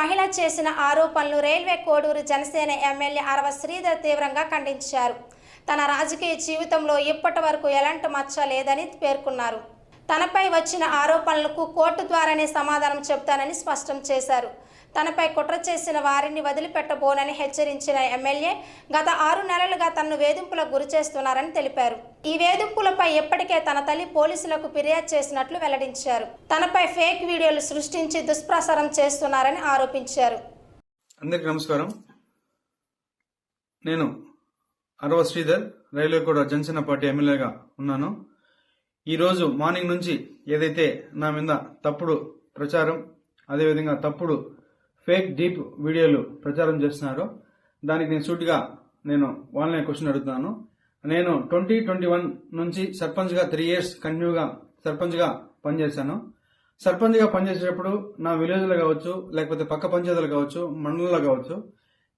మహిళ చేసిన ఆరోపణలు రైల్వే కోడూరు జనసేన ఎమ్మెల్యే అరవ శ్రీధర్ తీవ్రంగా ఖండించారు. తన రాజకీయ జీవితంలో ఇప్పటి వరకు ఎలాంటి మచ్చ లేదని పేర్కొన్నారు. తనపై వచ్చిన ఆరోపణలకు కోర్టు ద్వారానే సమాధానం చెబుతానని స్పష్టం చేశారు. తనపై కుట్ర చేసిన వారిని వదిలిపెట్టబోనని హెచ్చరించిన ఎమ్మెల్యే గత ఆరు నెలలుగా తనను వేధింపులకు గురి చేస్తున్నారని తెలిపారు. ఈ వేధింపులపై ఇప్పటికే తన తల్లి పోలీసులకు ఫిర్యాదు చేసినట్లు వెల్లడించారు. తనపై ఫేక్ వీడియోలు సృష్టించి దుష్ప్రసారం చేస్తున్నారని ఆరోపించారు. అందరికీ నమస్కారం. నేను అరవ శ్రీధర్ రైల్వే కూడా జనసేన పార్టీ ఎమ్మెల్యేగా ఉన్నాను. ఈరోజు మార్నింగ్ నుంచి ఏదైతే నా మీద తప్పుడు ప్రచారం అదేవిధంగా తప్పుడు ఫేక్ డీప్ వీడియోలు ప్రచారం చేస్తున్నారో దానికి నేను సూటిగా నేను వాళ్ళనే క్వశ్చన్ అడుగుతున్నాను. నేను ట్వంటీ ట్వంటీ వన్ నుంచి సర్పంచ్గా త్రీ ఇయర్స్ కంటిన్యూగా సర్పంచ్గా పనిచేశాను. సర్పంచ్గా పనిచేసేటప్పుడు నా విలేజ్లో కావచ్చు లేకపోతే పక్క పంచాయతీలు కావచ్చు మండలంలో కావచ్చు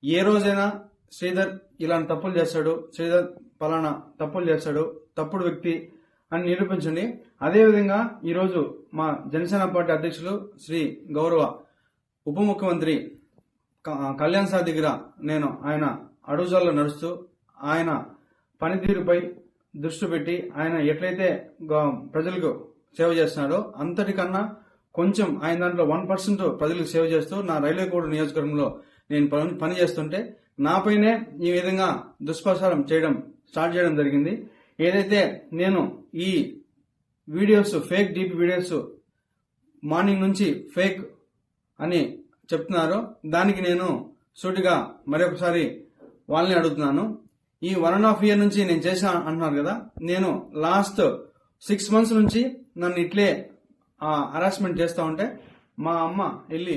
ఏ రోజైనా శ్రీధర్ ఇలాంటి తప్పులు చేస్తాడు శ్రీధర్ పలానా తప్పులు చేస్తాడు తప్పుడు వ్యక్తి అని నిరూపించండి. అదేవిధంగా ఈరోజు మా జనసేన పార్టీ అధ్యక్షులు శ్రీ గౌరవ ఉప ముఖ్యమంత్రి కళ్యాణ్ సార్ దగ్గర నేను ఆయన అడుగుజాల్లో నడుస్తూ ఆయన పనితీరుపై దృష్టి పెట్టి ఆయన ఎట్లయితే గ- ప్రజలకు సేవ చేస్తున్నాడో అంతటికన్నా కొంచెం ఆయన దాంట్లో వన్ పర్సెంట్ ప్రజలకు సేవ చేస్తూ నా రైల్వే కోడ్ నియోజకవర్గంలో నేను పని చేస్తుంటే నాపైనే ఈ విధంగా దుష్ప్రచారం చేయడం స్టార్ట్ చేయడం జరిగింది. ఏదైతే నేను ఈ videos fake deep videos morning నుంచి ఫేక్ అని చెప్తున్నారో దానికి నేను సూటిగా మరొకసారి వాళ్ళని అడుగుతున్నాను. ఈ వన్ అండ్ హాఫ్ ఇయర్ నుంచి నేను చేసా అంటున్నారు కదా నేను లాస్ట్ సిక్స్ మంత్స్ నుంచి నన్ను ఇట్లే హరాస్మెంట్ చేస్తూ ఉంటే మా అమ్మ వెళ్ళి